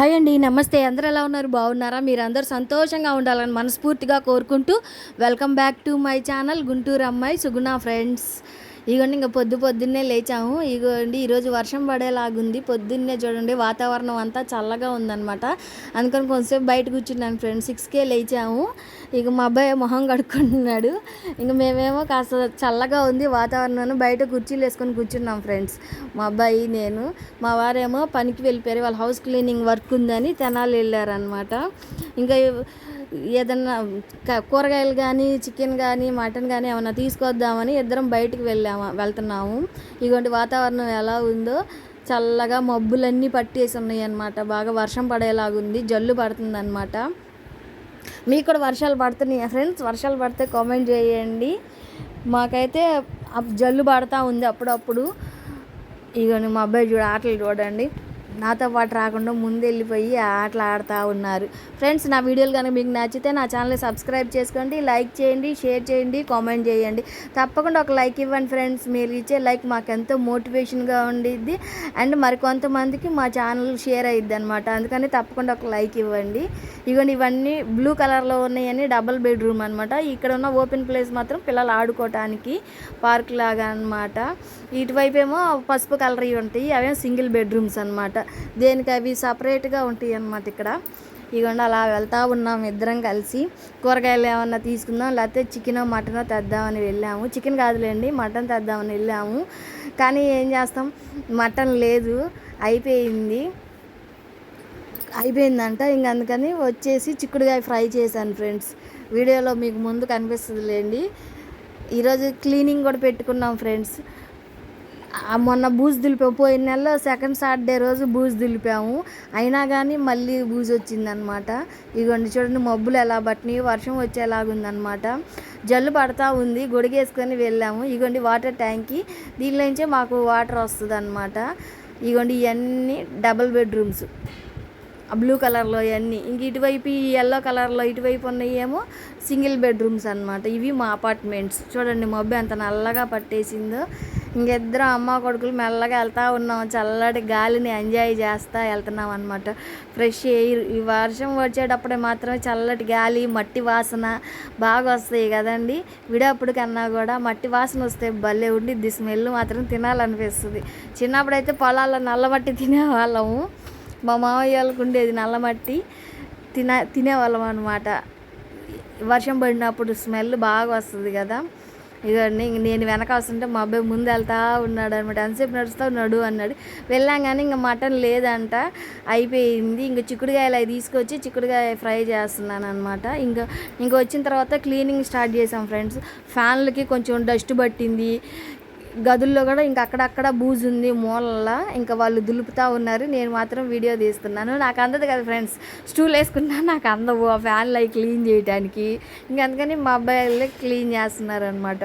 Hi అండి నమస్తే. అందరు ఎలా ఉన్నారు? బాగున్నారా? మీరు అందరూ సంతోషంగా ఉండాలని మనస్ఫూర్తిగా కోరుకుంటూ welcome back to my channel Guntur అమ్మాయి సుగుణ ఫ్రెండ్స్. ఇగోండి ఇంకా పొద్దు పొద్దున్నే లేచాము. ఇగోండి ఈరోజు వర్షం పడేలాగుంది. పొద్దున్నే చూడండి వాతావరణం అంతా చల్లగా ఉందన్నమాట. అందుకని కొంచెంసేపు బయట కూర్చున్నాను ఫ్రెండ్స్. సిక్స్కే లేచాము. ఇక మా అబ్బాయి మొహం కడుక్కుంటున్నాడు. ఇంక మేమేమో కాస్త చల్లగా ఉంది వాతావరణం బయట కుర్చీలు వేసుకొని కూర్చున్నాం ఫ్రెండ్స్. మా అబ్బాయి నేను. మా వారేమో పనికి వెళ్ళిపోయారు. వాళ్ళ హౌస్ క్లీనింగ్ వర్క్ ఉందని తెనాలి వెళ్ళారనమాట ఇంకా ఏదన్నా కూరగాయలు కానీ చికెన్ కానీ మటన్ కానీ ఏమన్నా తీసుకొద్దామని ఇద్దరం బయటికి వెళ్ళాము వెళ్తున్నాము. ఇటువంటి వాతావరణం ఎలా ఉందో చల్లగా మబ్బులన్నీ పట్టేసి ఉన్నాయి అన్నమాట బాగా వర్షం పడేలాగుంది జల్లు పడుతుంది అన్నమాట మీకు కూడా వర్షాలు పడుతున్నాయి ఫ్రెండ్స్? వర్షాలు పడితే కామెంట్ చేయండి. మాకైతే అప్- జల్లు పడతా ఉంది అప్పుడప్పుడు. ఇగోని మా అబ్బాయి చూడ ఆటలు చూడండి. నాతో పాటు రాకుండా ముందు వెళ్ళిపోయి ఆటలు ఆడుతూ ఉన్నారు. ఫ్రెండ్స్ నా వీడియోలు కనుక మీకు నచ్చితే నా ఛానల్ని సబ్స్క్రైబ్ చేసుకోండి లైక్ చేయండి షేర్ చేయండి కామెంట్ చేయండి. తప్పకుండా ఒక లైక్ ఇవ్వండి ఫ్రెండ్స్ మీరు ఇచ్చే లైక్ మాకు ఎంతో మోటివేషన్గా ఉండిద్ది. అండ్ మరికొంతమందికి మా ఛానల్ షేర్ అయ్యిద్ది అనమాట అందుకని తప్పకుండా ఒక లైక్ ఇవ్వండి. ఇవన్నీ ఇవన్నీ బ్లూ కలర్లో ఉన్నాయని డబుల్ బెడ్రూమ్ అనమాట ఇక్కడ ఉన్న ఓపెన్ ప్లేస్ మాత్రం పిల్లలు ఆడుకోవటానికి పార్క్ లాగా అనమాట ఇటువైపు ఏమో పసుపు కలర్ ఇవి ఉంటాయి. అవేమో సింగిల్ బెడ్రూమ్స్ అనమాట దేనికి అవి సపరేట్గా ఉంటాయి అన్నమాట ఇక్కడ. ఇగోండి అలా వెళ్తూ ఉన్నాం ఇద్దరం కలిసి. కూరగాయలు ఏమన్నా తీసుకుందాం లేకపోతే చికెన్ మటన్ తెద్దామని వెళ్ళాము. చికెన్ కాదులేండి మటన్ తెద్దామని వెళ్ళాము. కానీ ఏం చేస్తాం మటన్ లేదు అయిపోయింది. అయిపోయిందంట ఇంక అందుకని వచ్చేసి చిక్కుడుకాయ ఫ్రై చేశాను ఫ్రెండ్స్. వీడియోలో మీకు ముందు కనిపిస్తుంది లేండి ఈరోజు క్లీనింగ్ కూడా పెట్టుకున్నాం ఫ్రెండ్స్. మొన్న బూజు దులిపాము పోయిన నెలలో సెకండ్ సాటర్డే రోజు బూజు దులిపాము. అయినా కానీ మళ్ళీ బూజు వచ్చిందనమాట ఇదిగోండి చూడండి మబ్బులు ఎలా పట్టినాయి వర్షం వచ్చేలాగుందనమాట జల్లు పడతా ఉంది గొడిగేసుకొని వెళ్ళాము. ఇదిగోండి వాటర్ ట్యాంక్కి దీనిలోంచే మాకు వాటర్ వస్తుంది అనమాట ఇదిగోండి ఇవన్నీ డబుల్ బెడ్రూమ్స్ బ్లూ కలర్లో అవన్నీ ఇంక ఇటువైపు ఈ ఎల్లో కలర్లో ఇటువైపు ఉన్నాయి ఏమో సింగిల్ బెడ్రూమ్స్ అనమాట ఇవి మా అపార్ట్మెంట్స్. చూడండి మబ్బు ఎంత నల్లగా పట్టేసిందో. ఇంకిద్దరం అమ్మ కొడుకులు మెల్లగా వెళ్తా ఉన్నాం. చల్లటి గాలిని ఎంజాయ్ చేస్తూ వెళ్తున్నాం అనమాట ఫ్రెష్ ఎయిర్ ఈ వర్షం వచ్చేటప్పుడే మాత్రమే చల్లటి గాలి మట్టి వాసన బాగా వస్తాయి కదండి. విడప్పుడు కన్నా కూడా మట్టి వాసన వస్తే భలే ఉండిద్ది. స్మెల్ మాత్రం తినాలనిపిస్తుంది. చిన్నప్పుడైతే పొలాల్లో నల్లమట్టి తినేవాళ్ళము. మా మామయ్య వాళ్ళకు ఉండేది నల్లమట్టి తిన తినేవాళ్ళం అనమాట వర్షం పడినప్పుడు స్మెల్ బాగా వస్తుంది కదా. ఇక నేను వెనక వస్తుంటే మా అబ్బాయి ముందు వెళ్తా ఉన్నాడు అనమాట ఎంతసేపు నడుస్తా నడు అన్నాడు. వెళ్ళాం కానీ ఇంకా మటన్ లేదంట. అయిపోయింది. ఇంకా చిక్కుడుకాయలు అవి తీసుకొచ్చి చిక్కుడుకాయ ఫ్రై చేస్తున్నాను అనమాట ఇంకా ఇంకా వచ్చిన తర్వాత క్లీనింగ్ స్టార్ట్ చేసాం ఫ్రెండ్స్. ఫ్యాన్లకి కొంచెం డస్ట్ పట్టింది. గదుల్లో కూడా ఇంకా అక్కడక్కడ బూజు ఉంది మూలల్లో ఇంకా వాళ్ళు దులుపుతా ఉన్నారు. నేను మాత్రం వీడియో తీస్తున్నాను. నాకు అందదు కదా ఫ్రెండ్స్. స్టూల్ వేసుకున్నా నాకు అందవు. ఆ ఫ్యాన్లు అవి క్లీన్ చేయడానికి ఇంకా అందుకని మా అబ్బాయిలే క్లీన్ చేస్తున్నారు అనమాట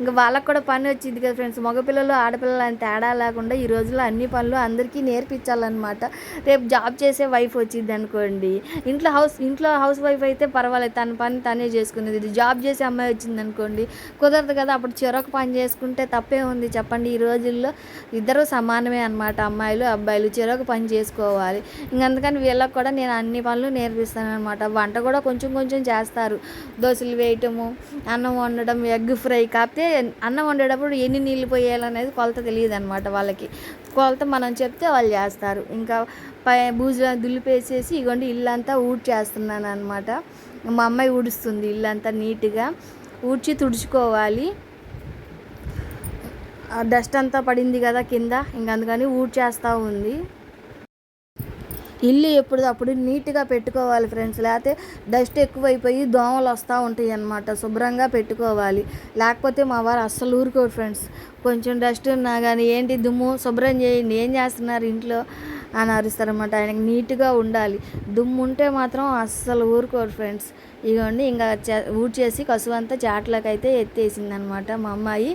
ఇంకా వాళ్ళకు కూడా పని వచ్చింది కదా ఫ్రెండ్స్. మగపిల్లలు ఆడపిల్లలు అని తేడా లేకుండా ఈ రోజుల్లో అన్ని పనులు అందరికీ నేర్పించాలన్నమాట. రేపు జాబ్ చేసే వైఫ్ వచ్చింది అనుకోండి. ఇంట్లో హౌస్ ఇంట్లో హౌస్ వైఫ్ అయితే పర్వాలేదు. తన పని తనే చేసుకునేది. ఇది జాబ్ చేసే అమ్మాయి వచ్చింది అనుకోండి కుదరదు కదా. అప్పుడు చెరొక పని చేసుకుంటే తప్పే ఉంది చెప్పండి. ఈ రోజుల్లో ఇద్దరు సమానమే అనమాట అమ్మాయిలు అబ్బాయిలు చెరొక పని చేసుకోవాలి. ఇంకందుకని వీళ్ళకి కూడా నేను అన్ని పనులు నేర్పిస్తాను అనమాట వంట కూడా కొంచెం కొంచెం చేస్తారు. దోశలు వేయటము అన్నం వండడం ఎగ్ ఫ్రై కాకపోతే అన్నం వండేటప్పుడు ఎన్ని నీళ్ళు పోయాలనేది కొలత తెలియదు అనమాట వాళ్ళకి. కొలత మనం చెప్తే వాళ్ళు చేస్తారు. ఇంకా పై బూజు దులిపేసేసి ఇగోండి ఇల్లంతా ఊడ్చేస్తున్నాను అనమాట మా అమ్మాయి ఊడుస్తుంది ఇల్లంతా నీట్గా. ఊడ్చి తుడుచుకోవాలి. డస్ట్ అంతా పడింది కదా కింద ఇంక అందుకని ఊడ్చేస్తూ ఉంది. ఇల్లు ఎప్పుడు అప్పుడు నీట్గా పెట్టుకోవాలి ఫ్రెండ్స్. లేకపోతే డస్ట్ ఎక్కువైపోయి దోమలు వస్తూ ఉంటాయి అన్నమాట. శుభ్రంగా పెట్టుకోవాలి. లేకపోతే మా వారు అస్సలు ఊరుకోరు ఫ్రెండ్స్. కొంచెం డస్ట్ ఉన్నా కానీ ఏంటి దుమ్ము? శుభ్రం చేయండి. ఏం చేస్తున్నారు ఇంట్లో? అని అరుస్తారన్నమాట. ఆయనకి నీట్గా ఉండాలి. దుమ్ము ఉంటే మాత్రం అస్సలు ఊరుకోరు ఫ్రెండ్స్. ఇగోండి ఇంకా ఊడ్చేసి కసువు అంతా చాట్లకు అయితే ఎత్తేసింది అనమాట మా అమ్మాయి.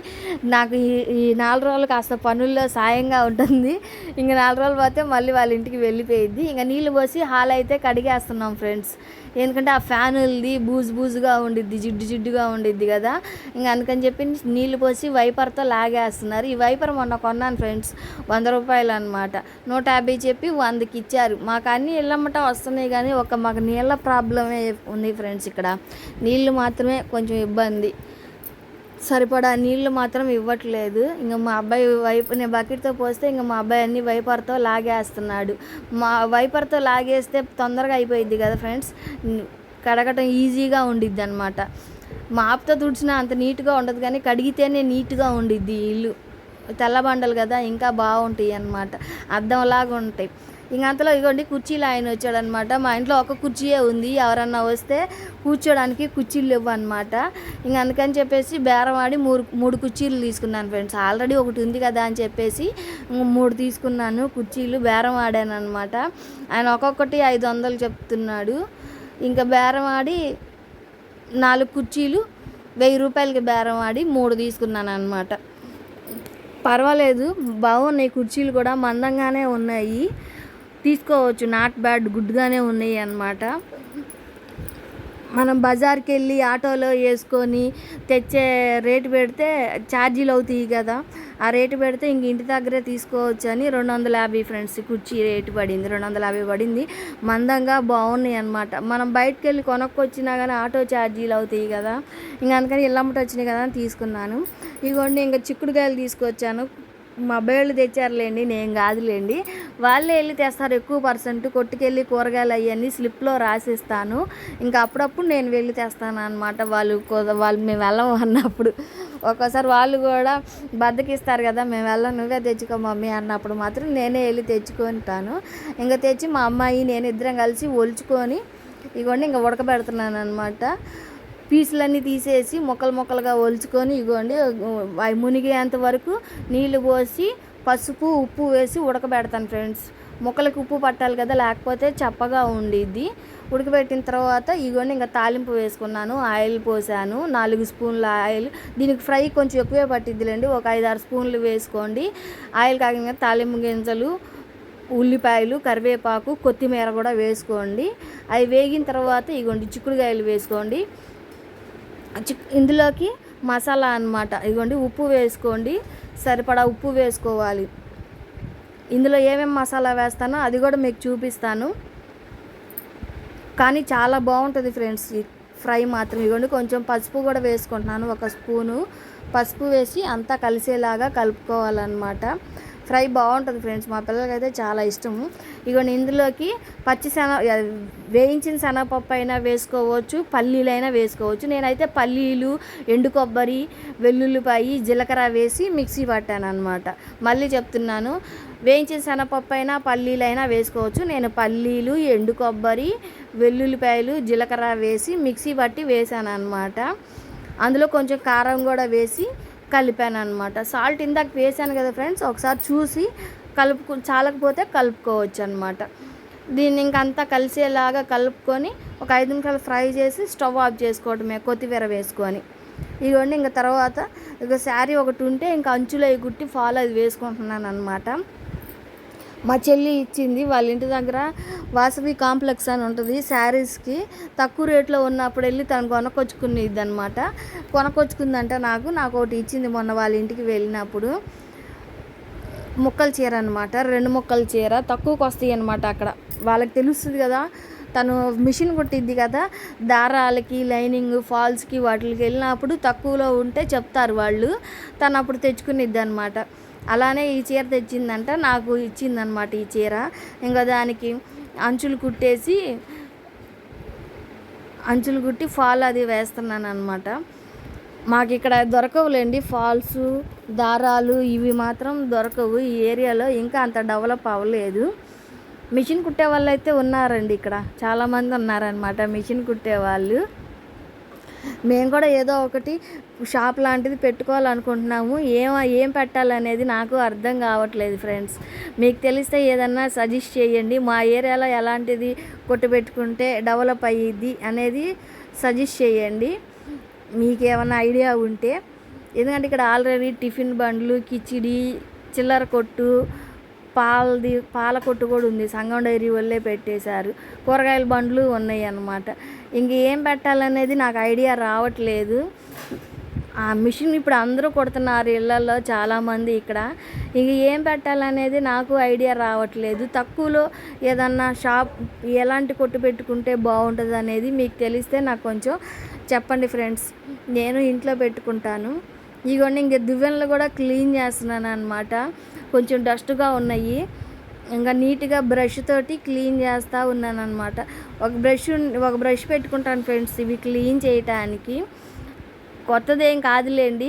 నాకు ఈ ఈ నాలుగు రోజులు కాస్త పనుల్లో సాయంగా ఉంటుంది. ఇంకా నాలుగు రోజులు పోతే మళ్ళీ వాళ్ళ ఇంటికి వెళ్ళిపోయిద్ది. ఇంకా నీళ్ళు పోసి హాల్ అయితే కడిగేస్తున్నాం ఫ్రెండ్స్. ఎందుకంటే ఆ ఫ్యానులది బూజు బూజుగా ఉండిద్ది జిడ్డు జిడ్డుగా ఉండిద్ది కదా. ఇంకా అందుకని చెప్పి నీళ్ళు పోసి వైపర్తో లాగేస్తున్నారు. ఈ వైపర్ మొన్న కొన్నాను ఫ్రెండ్స్ వంద రూపాయలు అనమాట నూట యాభై చెప్పి వందకి ఇచ్చారు. మాకు అన్ని ఇళ్ళమ్మట వస్తున్నాయి కానీ ఒక మాకు నీళ్ళ ప్రాబ్లమే ఉంది ఫ్రెండ్స్. ఇక్కడ. నీళ్ళు మాత్రమే కొంచెం ఇబ్బంది. సరిపడా నీళ్ళు మాత్రం ఇవ్వట్లేదు. ఇంకా మా అబ్బాయి వైపు నేను బకెట్తో పోస్తే ఇంకా మా అబ్బాయి అన్ని వైపర్తో లాగేస్తున్నాడు. మా వైపర్తో లాగేస్తే తొందరగా అయిపోయింది కదా ఫ్రెండ్స్ కడగటం ఈజీగా ఉండిద్ది అనమాట మాప్తో తుడిచినా అంత నీట్గా ఉండదు కానీ కడిగితేనే నీట్గా ఉండిద్ది ఇల్లు. తెల్లబండలు కదా ఇంకా బాగుంటాయి అన్నమాట అద్దంలాగా ఉంటాయి ఇంకంతలో ఇగోండి కుర్చీలు ఆయన వచ్చాడనమాట. మా ఇంట్లో ఒక కుర్చీయే ఉంది. ఎవరన్నా వస్తే కూర్చోడానికి కుర్చీలు లేవు అనమాట ఇంక అందుకని చెప్పేసి బేరం ఆడి మూడు మూడు కుర్చీలు తీసుకున్నాను ఫ్రెండ్స్. ఆల్రెడీ ఒకటి ఉంది కదా అని చెప్పేసి మూడు తీసుకున్నాను కుర్చీలు బేరం ఆడాను అనమాట ఆయన ఒక్కొక్కటి ఐదు వందలు చెప్తున్నాడు. ఇంకా బేరం ఆడి నాలుగు కుర్చీలు వెయ్యి రూపాయలకి బేరం ఆడి మూడు తీసుకున్నాను అనమాట పర్వాలేదు బాగున్నాయి కుర్చీలు కూడా మందంగానే ఉన్నాయి. తీసుకోవచ్చు. నాట్ బ్యాడ్ గుడ్గానే ఉన్నాయి అన్నమాట. మనం బజార్కి వెళ్ళి ఆటోలో వేసుకొని తెచ్చే రేటు పెడితే ఛార్జీలు అవుతాయి కదా. ఆ రేటు పెడితే ఇంక ఇంటి దగ్గరే తీసుకోవచ్చు అని రెండు వందల యాభై ఫ్రెండ్స్ కుర్చీ రేటు పడింది. రెండు వందల యాభై పడింది. మందంగా బాగున్నాయి అనమాట మనం బయటకు వెళ్ళి కొనుక్కొచ్చినా కానీ ఆటో ఛార్జీలు అవుతాయి కదా. ఇంక అందుకని ఇళ్ళమ్మట వచ్చినాయి కదా అని తీసుకున్నాను. ఇదిగోండి ఇంకా చిక్కుడుకాయలు తీసుకొచ్చాను. మా తెచ్చారులేండి నేను కాదులేండి. వాళ్ళే వెళ్ళి తెస్తారు ఎక్కువ పర్సెంట్. కొట్టుకెళ్ళి కూరగాయలు అవన్నీ స్లిప్లో రాసిస్తాను. ఇంకా అప్పుడప్పుడు నేను వెళ్ళి తెస్తాను అనమాట వాళ్ళు వాళ్ళు మేము వెళ్ళము అన్నప్పుడు. ఒక్కోసారి వాళ్ళు కూడా బద్దకిస్తారు కదా మేము వెళ్ళాం నువ్వే తెచ్చుకో మమ్మీ అన్నప్పుడు మాత్రం నేనే వెళ్ళి తెచ్చుకుంటాను. ఇంకా తెచ్చి మా అమ్మాయి నేను ఇద్దరం కలిసి ఒలుచుకొని ఇగోండి ఇంకా ఉడకబెడుతున్నాను అనమాట పీసులన్నీ తీసేసి ముక్కలు ముక్కలుగా ఒలుచుకొని ఇగోండి అవి మునిగేంత వరకు నీళ్ళు పోసి పసుపు ఉప్పు వేసి ఉడకబెడతాను ఫ్రెండ్స్. ముక్కలకు ఉప్పు పట్టాలి కదా లేకపోతే చప్పగా ఉండిద్ది. ఉడకబెట్టిన తర్వాత ఇగోండి ఇంకా తాలింపు వేసుకున్నాను ఆయిల్ పోసాను నాలుగు స్పూన్ల ఆయిల్. దీనికి ఫ్రై కొంచెం ఎక్కువే పట్టిద్దిలేండి ఒక ఐదు ఆరు స్పూన్లు వేసుకోండి. ఆయిల్ కాకుండా తాలింపు గింజలు ఉల్లిపాయలు కరివేపాకు కొత్తిమీర కూడా వేసుకోండి. అవి వేగిన తర్వాత ఇగోండి చిక్కుడుకాయలు వేసుకోండి. ఇందులోకి మసాలా అన్నమాట. ఇదిగోండి ఉప్పు వేసుకోండి. సరిపడా ఉప్పు వేసుకోవాలి. ఇందులో ఏమేమి మసాలా వేస్తానో అది కూడా మీకు చూపిస్తాను. కానీ చాలా బాగుంటుంది ఫ్రెండ్స్ ఫ్రై మాత్రం. ఇదిగోండి కొంచెం పసుపు కూడా వేసుకుంటున్నాను ఒక స్పూను. పసుపు వేసి అంతా కలిసేలాగా కలుపుకోవాలన్నమాట. ఫ్రై బాగుంటుంది ఫ్రెండ్స్. మా పిల్లలకైతే చాలా ఇష్టము. ఇగోండి ఇందులోకి పచ్చి శన వేయించిన శనగపప్పు అయినా వేసుకోవచ్చు పల్లీలైనా వేసుకోవచ్చు. నేనైతే పల్లీలు ఎండు కొబ్బరి వెల్లుల్లిపాయి జీలకర్ర వేసి మిక్సీ పట్టాను అనమాట మళ్ళీ చెప్తున్నాను వేయించిన శనగపప్పు అయినా పల్లీలైనా వేసుకోవచ్చు. నేను పల్లీలు ఎండు కొబ్బరి వెల్లుల్లిపాయలు జీలకర్ర వేసి మిక్సీ పట్టి వేసాను అనమాట అందులో కొంచెం కారం కూడా వేసి కలిపాను అనమాట సాల్ట్ ఇందాక వేసాను కదా ఫ్రెండ్స్ ఒకసారి చూసి కలుపుకు చాలకపోతే కలుపుకోవచ్చు అనమాట దీన్ని ఇంకంతా కలిసేలాగా కలుపుకొని ఒక ఐదు నిమిషాలు ఫ్రై చేసి స్టవ్ ఆఫ్ చేసుకోవడమే కొత్తిమీర వేసుకొని. ఇదిగోండి ఇంకా తర్వాత ఇక శారీ ఒకటి ఉంటే ఇంకా అంచులో కుట్టి ఫాల్ అది వేసుకుంటున్నాను అనమాట మా చెల్లి ఇచ్చింది వాళ్ళ ఇంటి దగ్గర వాసవి కాంప్లెక్స్ అని ఉంటుంది శారీస్కి. తక్కువ రేట్లో ఉన్నప్పుడు వెళ్ళి తను కొనకొచ్చుకునేది అనమాట కొనకొచ్చుకుందంట నాకు నాకు ఒకటి ఇచ్చింది మొన్న వాళ్ళ ఇంటికి వెళ్ళినప్పుడు. ముక్కల చీర అనమాట రెండు ముక్కల చీర. తక్కువకి వస్తాయి అనమాట అక్కడ. వాళ్ళకి తెలుస్తుంది కదా తను మిషన్ కుట్టిద్ది కదా దారాలకి లైనింగ్ ఫాల్స్కి వాటికి వెళ్ళినప్పుడు తక్కువలో ఉంటే చెప్తారు వాళ్ళు. తను అప్పుడు తెచ్చుకునిద్ది అనమాట అలానే ఈ చీర తెచ్చిందంట నాకు ఇచ్చిందనమాట ఈ చీర. ఇంకా దానికి అంచులు కుట్టేసి అంచులు కుట్టి ఫాల్ అది వేస్తున్నాను అనమాట మాకు ఇక్కడ దొరకవులేండి ఫాల్స్ దారాలు ఇవి మాత్రం దొరకవు. ఈ ఏరియాలో ఇంకా అంత డెవలప్ అవ్వలేదు. మిషన్ కుట్టే వాళ్ళు అయితే ఉన్నారండి ఇక్కడ. చాలామంది ఉన్నారనమాట మిషన్ కుట్టే వాళ్ళు. మేము కూడా ఏదో ఒకటి షాప్ లాంటిది పెట్టుకోవాలనుకుంటున్నాము. ఏం ఏం పెట్టాలనేది నాకు అర్థం కావట్లేదు ఫ్రెండ్స్. మీకు తెలిస్తే ఏదన్నా సజెస్ట్ చేయండి. మా ఏరియాలో ఎలాంటిది కొట్టు పెట్టుకుంటే డెవలప్ అయ్యిద్ది అనేది సజెస్ట్ చేయండి. మీకు ఏమైనా ఐడియా ఉంటే. ఎందుకంటే ఇక్కడ ఆల్రెడీ టిఫిన్ బండ్లు కిచిడి చిల్లర కొట్టు పాలది పాల కొట్టు కూడా ఉంది. సంగం డైరీ వల్లే పెట్టేశారు. కూరగాయల బండ్లు ఉన్నాయి అన్నమాట. ఇంక ఏం పెట్టాలనేది నాకు ఐడియా రావట్లేదు. ఆ మిషన్ ఇప్పుడు అందరూ కొడుతున్నారు ఇళ్ళల్లో చాలామంది ఇక్కడ. ఇంక ఏం పెట్టాలనేది నాకు ఐడియా రావట్లేదు. తక్కువలో ఏదన్నా షాప్ ఎలాంటి కొట్టు పెట్టుకుంటే బాగుంటుంది అనేది మీకు తెలిస్తే నాకు కొంచెం చెప్పండి ఫ్రెండ్స్. నేను ఇంట్లో పెట్టుకుంటాను. ఇగోండి ఇంక దువ్వెనలు కూడా క్లీన్ చేస్తున్నాను అనమాట కొంచెం డస్ట్గా ఉన్నాయి. ఇంకా నీట్గా బ్రష్ తోటి క్లీన్ చేస్తూ ఉన్నాను అనమాట ఒక బ్రష్ ఒక బ్రష్ పెట్టుకుంటాను ఫ్రెండ్స్ ఇవి క్లీన్ చేయటానికి. కొత్తదేం కాదులేండి.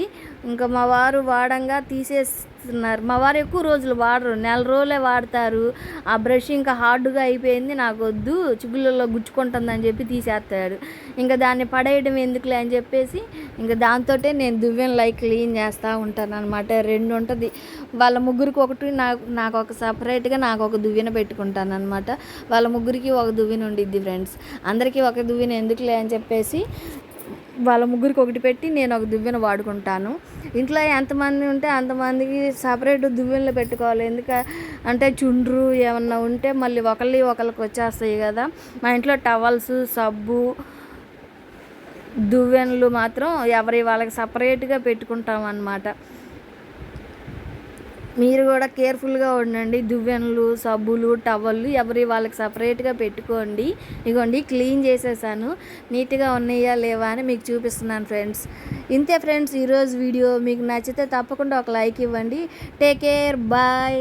ఇంకా మా వారు వాడంగా తీసేస్తున్నారు. మా వారు ఎక్కువ రోజులు వాడరు. నెల రోజులే వాడతారు. ఆ బ్రష్ ఇంకా హార్డ్గా అయిపోయింది. నాకు వద్దు చిగుళ్ళలో గుచ్చుకుంటుందని చెప్పి తీసేస్తాడు. ఇంకా దాన్ని పడేయడం ఎందుకులే అని చెప్పేసి ఇంకా దాంతో నేను దువ్వెన లైక్ క్లీన్ చేస్తూ ఉంటాను అనమాట రెండు ఉంటుంది. వాళ్ళ ముగ్గురికి ఒకటి నాకు నాకు ఒక సపరేట్గా నాకు ఒక దువ్వెన పెట్టుకుంటాను అనమాట వాళ్ళ ముగ్గురికి ఒక దువ్వెన ఉండిద్ది ఫ్రెండ్స్. అందరికీ ఒక దువ్వెన ఎందుకులే అని చెప్పేసి వాళ్ళ ముగ్గురికి ఒకటి పెట్టి నేను ఒక దువ్వెన వాడుకుంటాను. ఇంట్లో ఎంతమంది ఉంటే అంతమందికి సపరేట్ దువ్వెనలు పెట్టుకోవాలి. ఎందుక అంటే చుండ్రు ఏమన్నా ఉంటే మళ్ళీ ఒకళ్ళి ఒకళ్ళకి వచ్చేస్తాయి కదా. మా ఇంట్లో టవల్స్ సబ్బు దువ్వెనలు మాత్రం ఎవరి వాళ్ళకి సపరేట్గా పెట్టుకుంటాం అన్నమాట మీరు కూడా కేర్ఫుల్గా ఉండండి. దువ్వెనలు సబ్బులు టవళ్ళు ఎవరి వాళ్ళకి సపరేట్గా పెట్టుకోండి. ఇగోండి క్లీన్ చేసేసాను. నీట్గా ఉన్నాయా లేవా అని మీకు చూపిస్తున్నాను ఫ్రెండ్స్. ఇంతే ఫ్రెండ్స్ ఈరోజు వీడియో మీకు నచ్చితే తప్పకుండా ఒక లైక్ ఇవ్వండి. Take care bye.